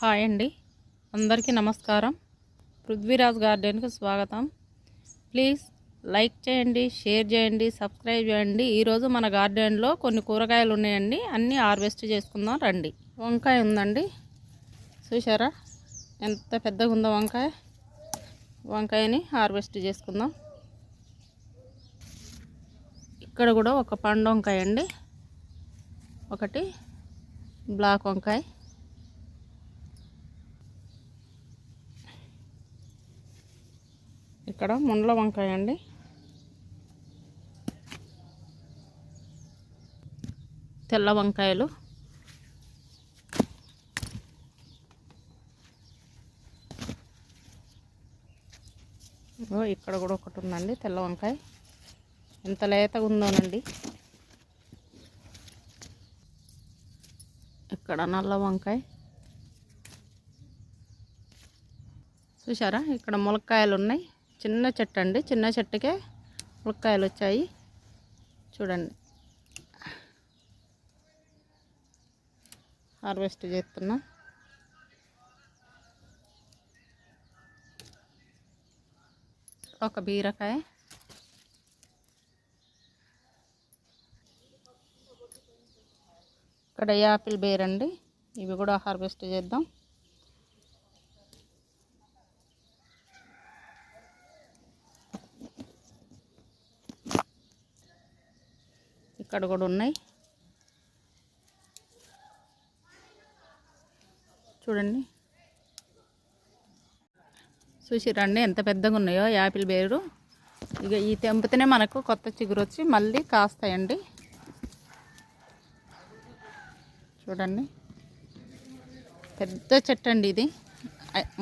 Hi అండి. అందరికీ నమస్కారం. పృథ్వీరాజ్ గార్డెన్కి స్వాగతం. ప్లీజ్ లైక్ చేయండి షేర్ చేయండి సబ్స్క్రైబ్ చేయండి. ఈరోజు మన గార్డెన్లో కొన్ని కూరగాయలు ఉన్నాయండి. అన్నీ హార్వెస్ట్ చేసుకుందాం రండి. వంకాయ ఉందండి. చూసారా ఎంత పెద్దగా ఉందో వంకాయ. వంకాయని హార్వెస్ట్ చేసుకుందాం. ఇక్కడ కూడా ఒక పండు వంకాయ అండి. ఒకటి బ్లాక్ వంకాయ. ఇక్కడ ముండ్ల వంకాయ అండి. తెల్ల వంకాయలు. ఇక్కడ కూడా ఒకటి ఉందండి తెల్ల వంకాయ. ఎంత లేతగా ఉందోనండి. ఇక్కడ నల్ల వంకాయ. చూసారా ఇక్కడ ములక్కాయలు ఉన్నాయి. చిన్న చెట్టు అండి చిన్న చెట్టుకే ఉలక్కాయలు వచ్చాయి. చూడండి. హార్వెస్ట్ చేస్తున్నా. ఒక బీరకాయ. ఇక్కడ యాపిల్ బేర్ అండి. ఇవి కూడా హార్వెస్ట్ చేద్దాం. ఇక్కడ కూడా ఉన్నాయి. చూడండి. చూసిరండి ఎంత పెద్దగా ఉన్నాయో యాపిల్ బేరు. ఇక ఈ తెంపితేనే మనకు కొత్త చిగురు వచ్చి మళ్ళీ కాస్తాయండి. చూడండి. పెద్ద చెట్టు అండి ఇది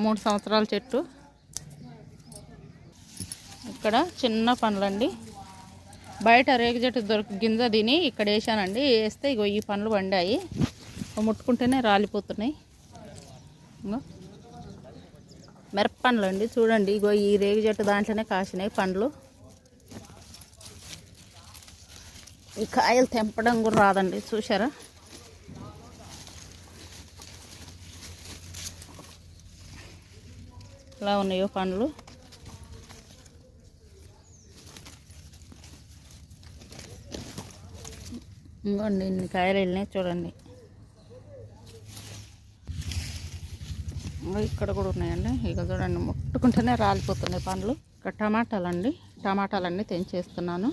మూడు సంవత్సరాల చెట్టు. ఇక్కడ చిన్న పండ్లండి. బయట రేగు చెట్టు దొరికి గింజ తిని ఇక్కడ వేసానండి. వేస్తే ఇగో ఈ పండ్లు పండాయి. ముట్టుకుంటేనే రాలిపోతున్నాయి. ఇంగో మిరప అండి చూడండి ఇగో ఈ రేగు చెట్టు దాంట్లోనే కాసినాయి పండ్లు. ఈ కాయలు తెంపడం కూడా రాదండి. చూసారా ఇలా ఉన్నాయో పండ్లు? ఇంకోండి ఇన్ని కాయలు వెళ్ళినాయి చూడండి. ఇక్కడ కూడా ఉన్నాయండి. ఇక చూడండి ముట్టుకుంటేనే రాలిపోతున్నాయి పండ్లు. ఇక్కడ టమాటాలు అండి టమాటాలన్నీ తెంచేస్తున్నాను.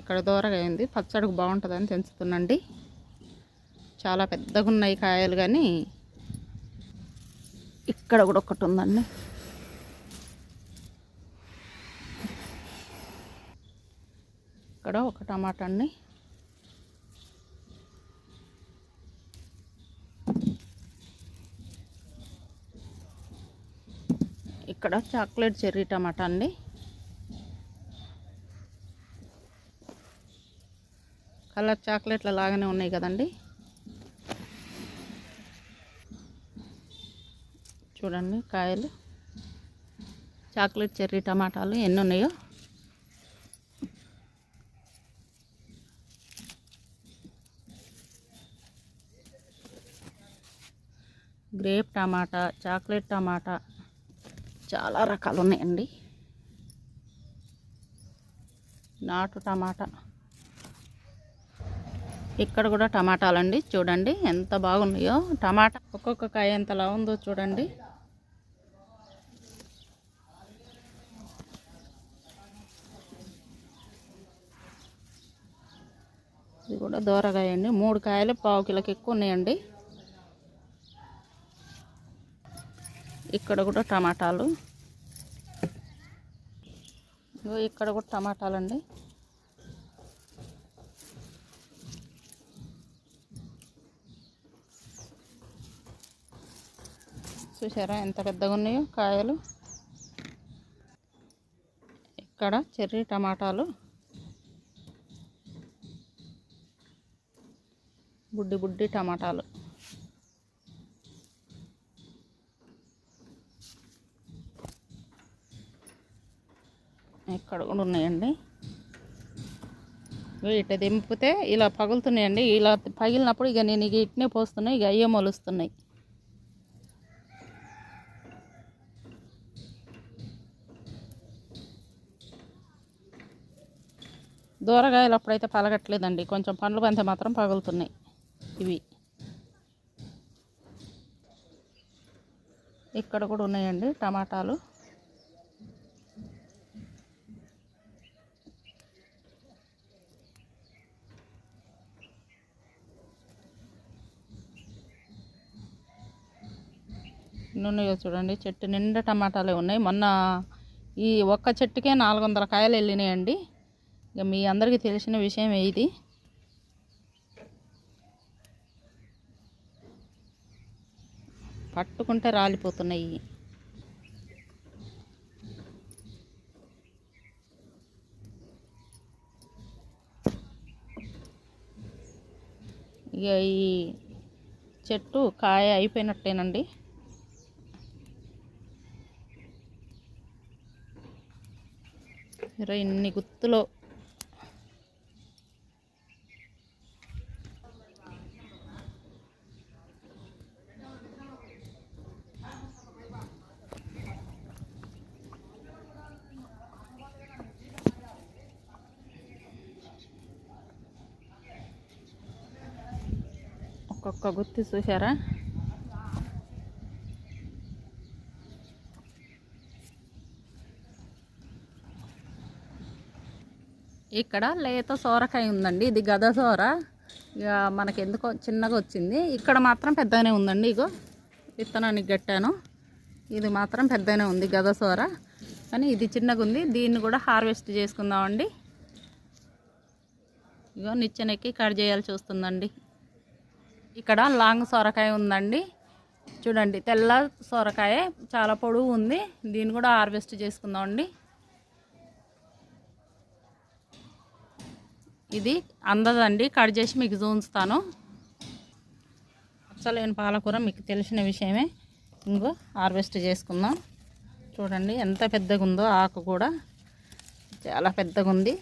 ఇక్కడ దూరగా అయింది. పచ్చడికి బాగుంటుందని తెంచుతున్నాండి. చాలా పెద్దగా ఉన్నాయి కాయలు కానీ ఇక్కడ కూడా ఒకటి ఉందండి. ఇక్కడ ఒక టమాటా అండి. ఇక్కడ చాక్లెట్ చెర్రీ టమాటా అండి. కలర్ చాక్లెట్ల లాగానే ఉన్నాయి కదండి. చూడండి కాయలు. చాక్లెట్ చెర్రీ టమాటాలు ఎన్ని ఉన్నాయో. గ్రేప్ టమాటా చాక్లెట్ టమాటా చాలా రకాలు ఉన్నాయండి నాటు టమాటా. ఇక్కడ కూడా టమాటాలండి. చూడండి ఎంత బాగున్నాయో. టమాటా ఒక్కొక్క కాయ ఎంతలా ఉందో చూడండి. ఇది కూడా దూరకాయ అండి మూడు కాయలు పావు కిలోకి ఎక్కువ ఉన్నాయండి. ఇక్కడ కూడా టమాటాలు. ఇక్కడ కూడా టమాటాలు అండి చూసారా ఎంత పెద్దగా ఉన్నాయో కాయలు. ఇక్కడ చెర్రీ టమాటాలు. బుడ్డి బుడ్డి టమాటాలు. ఇక్కడ కూడా ఉన్నాయండి. ఇట దింపితే ఇలా పగులుతున్నాయండి. ఇలా పగిలినప్పుడు ఇక నేను ఇక ఇట్నే పోస్తున్నాయి ఇక అయ్యే మొలుస్తున్నాయి. దూరగాయలు అప్పుడైతే పలగట్లేదండి. కొంచెం పండ్లు పంతే మాత్రం పగులుతున్నాయి ఇవి. ఇక్కడ కూడా ఉన్నాయండి టమాటాలు. ఉన్నాయో చూడండి. చెట్టు నిండా టమాటాలే ఉన్నాయి. మొన్న ఈ ఒక్క చెట్టుకే నాలుగు వందల కాయలు వెళ్ళినాయండి. ఇక మీ అందరికీ తెలిసిన విషయం ఇది. పట్టుకుంటే రాలిపోతున్నాయి. ఇక ఈ చెట్టు కాయ అయిపోయినట్టేనండి. ఇరవై ఇన్ని గుత్తులో. ఒక్కొక్క గుత్తి చూసారా ఇక్కడ లేత సోరకాయ ఉందండి. ఇది గద సోర. ఇక మనకి ఎందుకో చిన్నగా వచ్చింది. ఇక్కడ మాత్రం పెద్దగానే ఉందండి ఇగో. విత్తనానికి గట్టాను. ఇది మాత్రం పెద్దగానే ఉంది గద సోర. కానీ ఇది చిన్నగా ఉంది. దీన్ని కూడా హార్వెస్ట్ చేసుకుందామండి. ఇగో నిచ్చెనెక్కి కట్ చేయాల్సి వస్తుందండి ఇక్కడ లాంగ్ సొరకాయ ఉందండి. చూడండి తెల్ల సొరకాయ. చాలా పొడువు ఉంది. దీన్ని కూడా హార్వెస్ట్ చేసుకుందామండి. ఇది అందదండి. కట్ చేసి మీకు చూస్తాను అసలేని పాలకూర మీకు తెలిసిన విషయమే. ఇంకో హార్వెస్ట్ చేసుకుందాం. చూడండి ఎంత పెద్దగా ఉందో ఆకు కూడా. చాలా పెద్దగా ఉంది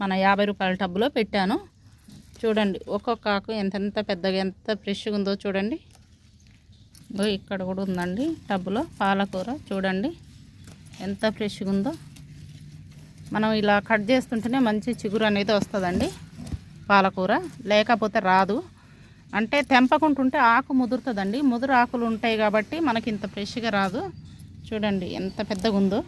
మన యాభై రూపాయల టబ్బులో పెట్టాను. చూడండి ఒక్కొక్క ఆకు ఎంతెంత పెద్దగా ఎంత ఫ్రెష్గా ఉందో చూడండి ఇక్కడ కూడా ఉందండి టబ్బులో పాలకూర. చూడండి ఎంత ఫ్రెష్గా ఉందో మనం ఇలా కట్ చేస్తుంటేనే మంచి చిగురు అనేది వస్తుందండి పాలకూర. లేకపోతే రాదు. అంటే తెంపకుంటుంటే ఆకు ముదురుతుందండి. ముదురు ఆకులు ఉంటాయి కాబట్టి మనకి ఇంత ఫ్రెష్గా రాదు. చూడండి ఎంత పెద్దగా ఉందో.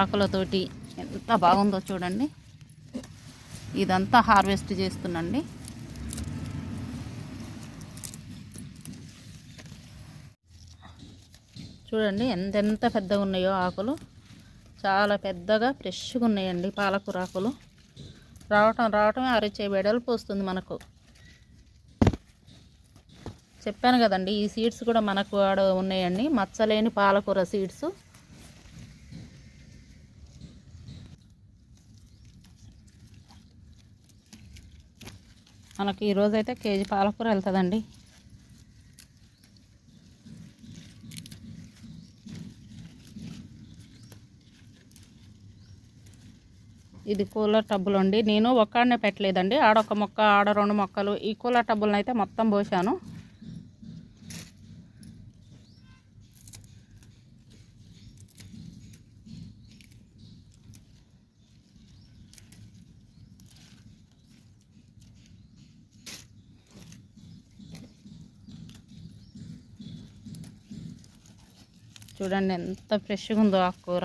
ఆకులతోటి ఎంత బాగుందో చూడండి. ఇదంతా హార్వెస్ట్ చేస్తున్నండి. చూడండి ఎంతెంత పెద్దగా ఉన్నాయో ఆకులు. చాలా పెద్దగా ఫ్రెష్గా ఉన్నాయండి పాలకూర ఆకులు. రావటం రావటమే అరిచే వెడల్పు వస్తుంది మనకు. చెప్పాను కదండి ఈ సీడ్స్ కూడా మనకు ఆడ ఉన్నాయండి. మచ్చలేని పాలకూర సీడ్స్. మనకి ఈరోజైతే కేజీ పాలకూర వెళ్తుందండి. ఇది కూలర్ టబ్బులు అండి. నేను ఒక్కడనే పెట్టలేదండి. ఆడొక మొక్క ఆడ రెండు మొక్కలు ఈ కూలర్ టబ్బులను అయితే మొత్తం పోసాను. చూడండి ఎంత ఫ్రెష్గా ఉందో ఆకుకూర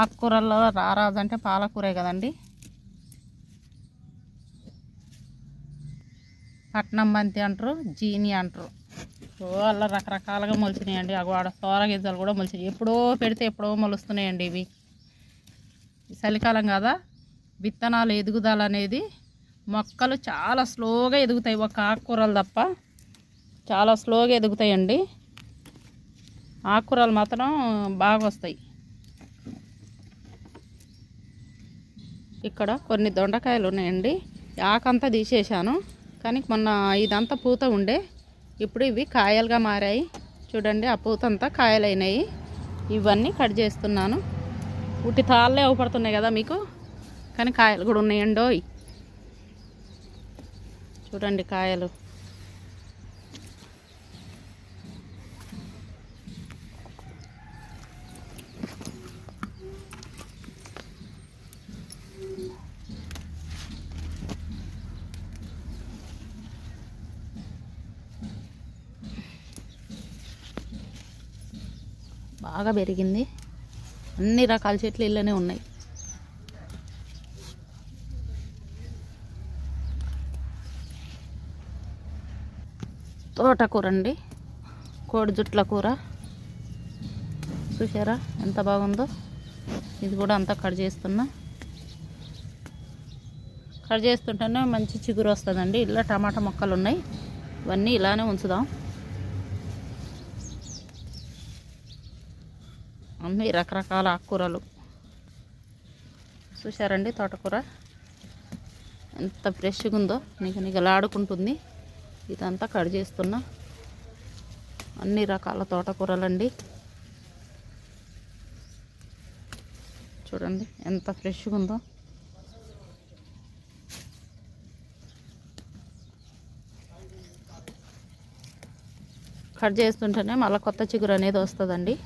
ఆకుకూరల్లో రారాదంటే పాలకూరే కదండి. పట్నం బంతి అంటారు జీని అంటారు. అలా రకరకాలుగా మొలిచినాయండి. అగో ఆడ సోర గింజలు కూడా మొలిచినాయి. ఎప్పుడో పెడితే ఎప్పుడో మొలుస్తున్నాయండి ఇవి. చలికాలం కదా విత్తనాలు ఎదుగుదల అనేది మొక్కలు చాలా స్లోగా ఎదుగుతాయి. ఒక ఆకుకూరలు తప్ప చాలా స్లోగా ఎదుగుతాయండి. ఆకుకూరలు మాత్రం బాగా వస్తాయి. ఇక్కడ కొన్ని దొండకాయలు ఉన్నాయండి. ఆకంతా తీసేశాను. కానీ మొన్న ఇదంతా పూత ఉండే. ఇప్పుడు ఇవి కాయలుగా మారాయి. చూడండి ఆ పూతంతా కాయలైనాయి. ఇవన్నీ కట్ చేస్తున్నాను. ఉట్టి తాళ్ళే అవపడుతున్నాయి కదా మీకు? కానీ కాయలు కూడా ఉన్నాయండోయ్. చూడండి కాయలు. బాగా పెరిగింది. అన్ని రకాల చెట్లు ఇళ్ళనే ఉన్నాయి. తోటకూర అండి కోడి జుట్ల కూర. చూసారా ఎంత బాగుందో? ఇది కూడా అంతా కట్ చేస్తున్నా. కట్ చేస్తుంటేనే మంచి చిగురు వస్తుందండి. ఇలా టమాటా మొక్కలు ఉన్నాయి. ఇవన్నీ ఇలానే ఉంచుదాం. అన్ని రకరకాల ఆకుకూరలు. చూసారండి తోటకూర? ఎంత ఫ్రెష్గా ఉందో నీకు నిగలాడుకుంటుంది ఇదంతా కట్ చేస్తున్నా. అన్ని రకాల తోటకూరలండి. చూడండి ఎంత ఫ్రెష్గా ఉందో కట్ చేస్తుంటేనే మళ్ళీ కొత్త చిగురు అనేది వస్తుందండి.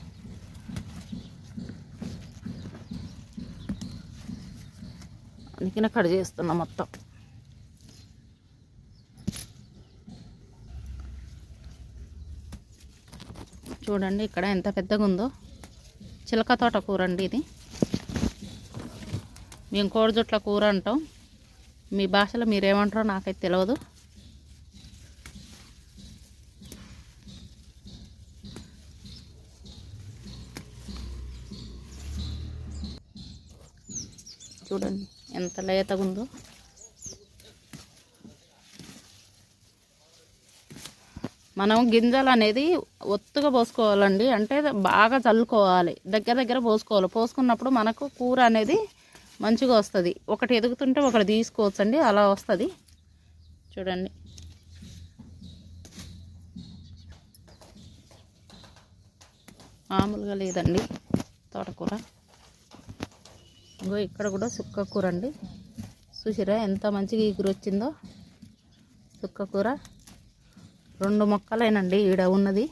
అందుకనే కట్ చేస్తున్నా మొత్తం. చూడండి ఇక్కడ ఎంత పెద్దగా ఉందో చిలక తోట కూర అండి ఇది. మేము కోడిజుట్ల కూర అంటాం. మీ భాషలో మీరేమంటారో నాకైతే తెలియదు చూడండి ఎంత మనం గింజలు అనేది ఒత్తుగా పోసుకోవాలండి. అంటే బాగా చల్లుకోవాలి. దగ్గర దగ్గర పోసుకోవాలి. పోసుకున్నప్పుడు మనకు కూర అనేది మంచిగా వస్తుంది. ఒకటి ఎదుగుతుంటే ఒకటి తీసుకోవచ్చు అండి అలా వస్తుంది. చూడండి. మామూలుగా లేదండి తోటకూర. ఇంకో ఇక్కడ కూడా సుక్క కూర అండి. చూసిరా ఎంత మంచిగా ఈగురు వచ్చిందో? చుక్క కూర. రెండు మొక్కలేనండి ఈడ ఉన్నది.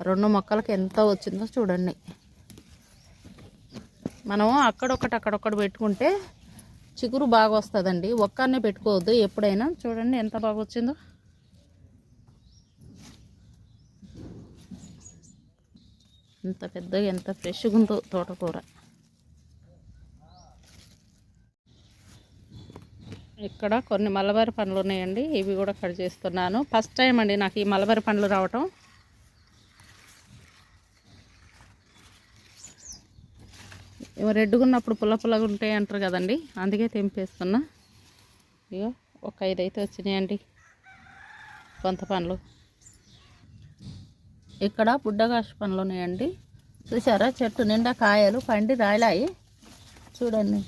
రెండు మొక్కలకి ఎంత వచ్చిందో చూడండి. మనం అక్కడొక్కటి అక్కడొక్కటి పెట్టుకుంటే చిగురు బాగా వస్తుందండి. ఒక్కనే పెట్టుకోవద్దు ఎప్పుడైనా. చూడండి ఎంత బాగా వచ్చిందో. ఎంత పెద్దగా ఎంత ఫ్రెష్గా ఉందో తోటకూర. ఇక్కడ కొన్ని మలబరి పండ్లు ఉన్నాయండి. ఇవి కూడా కట్ చేస్తున్నాను. ఫస్ట్ టైం అండి నాకు ఈ మలబరి పండ్లు రావటం. ఇవి రెడ్గా ఉన్నప్పుడు పుల్ల పుల్లగా ఉంటాయి అంటారు కదండి. అందుకే తెంపేస్తున్నా. ఇగో ఒక ఐదు అయితే వచ్చినాయండి కొంత పండ్లు. ఇక్కడ బుడ్డగాష పండ్లు ఉన్నాయండి. చూసారా చెట్టు నిండా కాయలు పండి రాలాయి చూడండి.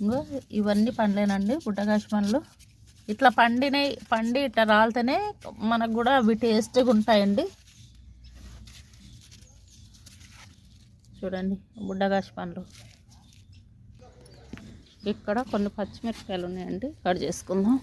ఇంకో ఇవన్నీ పండ్లేనండి బుట్టగాష పండ్లు. ఇట్లా పండినవి పండి ఇట్లా రాలితేనే మనకు కూడా అవి టేస్ట్గా ఉంటాయండి. చూడండి బుడ్డగాసి పండ్లు. ఇక్కడ కొన్ని పచ్చిమిరపకాయలు ఉన్నాయండి. కట్ చేసుకుందాం.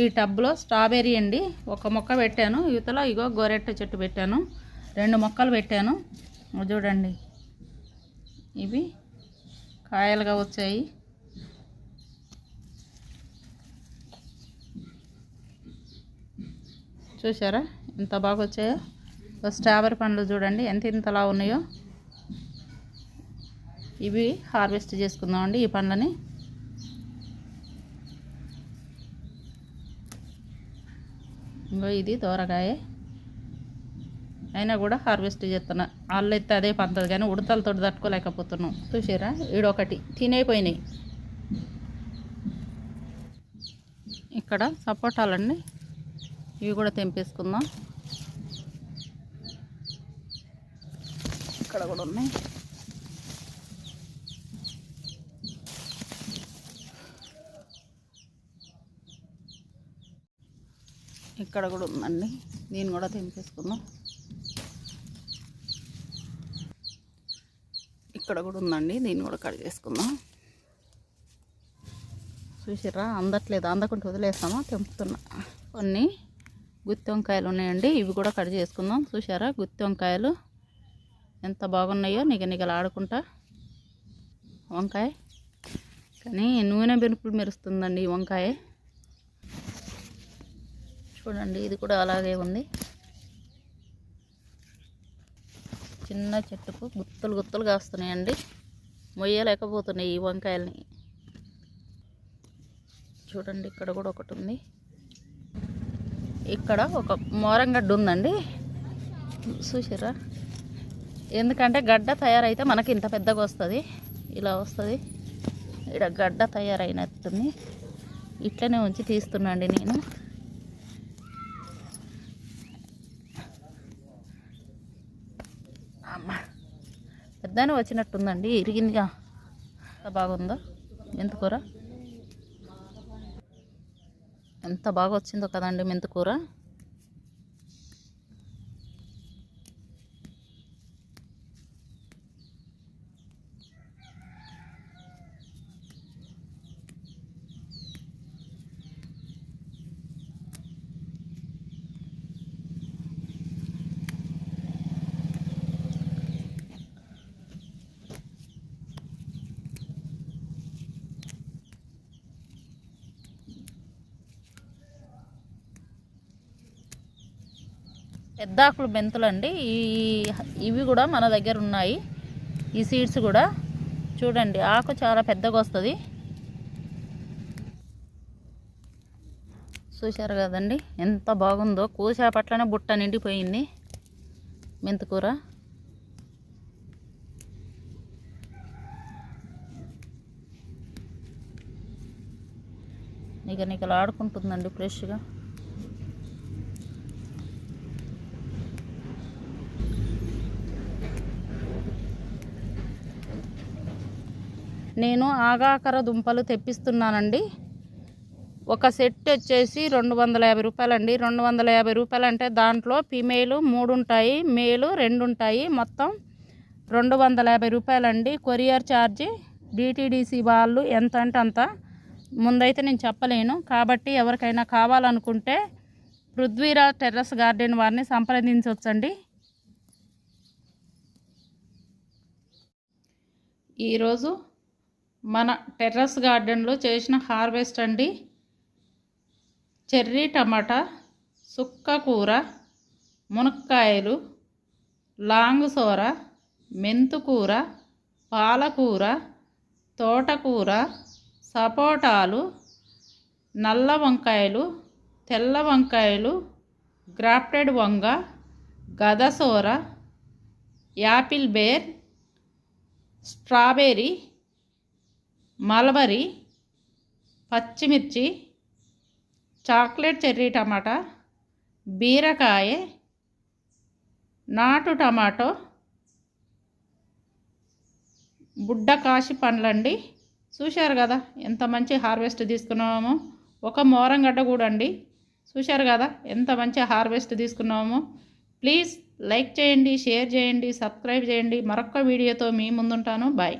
ఈ టబ్లో స్ట్రాబెర్రీ అండి. ఒక మొక్క పెట్టాను. యువతలో ఇగో గోరెట్ట చెట్టు పెట్టాను. రెండు మొక్కలు పెట్టాను. చూడండి. ఇవి కాయలుగా వచ్చాయి. చూసారా ఎంత బాగా వచ్చాయో? స్ట్రాబెర్రీ పండ్లు చూడండి. ఎంత ఇంతలా ఉన్నాయో? ఇవి హార్వెస్ట్ చేసుకుందామండి ఈ పండ్లని. ఇంకో ఇది దోరకాయ అయినా కూడా హార్వెస్ట్ చేస్తున్నా. వాళ్ళు అయితే అదే పంతది కానీ ఉడతలతో తట్టుకోలేకపోతున్నాం. చూసారా ఈడొకటి. తినేపోయినాయి ఇక్కడ సపోటాలండి ఇవి కూడా తెంపేసుకుందాం. ఇక్కడ కూడా ఉన్నాయి. ఇక్కడ కూడా ఉందండి. దీన్ని కూడా తెంపేసుకుందాం ఇక్కడ కూడా ఉందండి. దీన్ని కూడా కట్ చేసుకుందాం చూసిర్రా? అందట్లేదు. అందకుంటే వదిలేస్తామా? తెంపుతున్నా. కొన్ని గుత్తి వంకాయలు ఉన్నాయండి. ఇవి కూడా కట్ చేసుకుందాం. చూసారా గుత్తి వంకాయలు ఎంత బాగున్నాయో నిగ నిగలాడుకుంటా వంకాయ. కానీ నూనె బెనుపులు మెరుస్తుందండి ఈ వంకాయ. చూడండి ఇది కూడా అలాగే ఉంది. చిన్న చెట్టుకు గుత్తులు గుత్తులు కాస్తున్నాయండి మొయ్యలేకపోతున్నాయి ఈ వంకాయల్ని. చూడండి ఇక్కడ కూడా ఒకటి ఉంది. ఇక్కడ ఒక మోరంగడ్డ ఉందండి. చూసిరా ఎందుకంటే గడ్డ తయారైతే మనకి ఇంత పెద్దగా వస్తుంది. ఇలా వస్తుంది. ఇక్కడ గడ్డ తయారైనట్టుంది. ఇట్లనే ఉంచి తీస్తున్నాండి నేను. పెద్దనే వచ్చినట్టుందండి. ఇరిగిందిగా. ఎంత బాగుందో. మెంతుకూర ఎంత బాగా వచ్చిందో కదండి మెంతుకూర పెద్దాకులు మెంతులు అండి ఈ ఇవి కూడా మన దగ్గర ఉన్నాయి. ఈ సీడ్స్ కూడా. చూడండి ఆకు చాలా పెద్దగా వస్తుంది. చూశారు కదండి ఎంత బాగుందో. కూసేపట్లనే బుట్ట నిండిపోయింది. మెంతుకూర. నిక నిగలు ఆడుకుంటుందండి ఫ్రెష్గా. నేను ఆగాకర దుంపలు తెప్పిస్తున్నానండి. ఒక సెట్ వచ్చేసి రెండు వందల యాభై రూపాయలండి. రెండు వందల యాభై రూపాయలు అంటే దాంట్లో ఫిమేలు మూడు ఉంటాయి మేలు రెండు ఉంటాయి. మొత్తం రెండు వందల యాభై రూపాయలండి. కొరియర్ ఛార్జీ డిటీడీసీ వాళ్ళు ఎంత అంటే అంత. ముందైతే నేను చెప్పలేను. కాబట్టి ఎవరికైనా కావాలనుకుంటే పృథ్వీరాజ్ టెర్రస్ గార్డెన్ వారిని సంప్రదించవచ్చండి ఈరోజు మన టెర్రస్ గార్డెన్లో చేసిన హార్వెస్ట్ అండి. చెర్రీ టమాటా సుక్క కూర మునక్కాయలు లాంగ్ సోర మెంతుకూర పాలకూర తోటకూర సపోటాలు నల్ల వంకాయలు తెల్ల వంకాయలు గ్రాఫ్టెడ్ వంగ గదసోర యాపిల్ బేర్ స్ట్రాబెర్రీ మలబరి పచ్చిమిర్చి చాక్లెట్ చెర్రీ టమాటా బీరకాయ నాటు టమాటో బుడ్డ కాశి పండ్లండి. చూశారు కదా ఎంత మంచి హార్వెస్ట్ తీసుకున్నామో. ఒక మోరంగడ్డ కూడా అండి చూశారు కదా ఎంత మంచి హార్వెస్ట్ తీసుకున్నామో. ప్లీజ్ లైక్ చేయండి షేర్ చేయండి సబ్స్క్రైబ్ చేయండి. మరొక వీడియోతో మీ ముందుంటాను. బాయ్.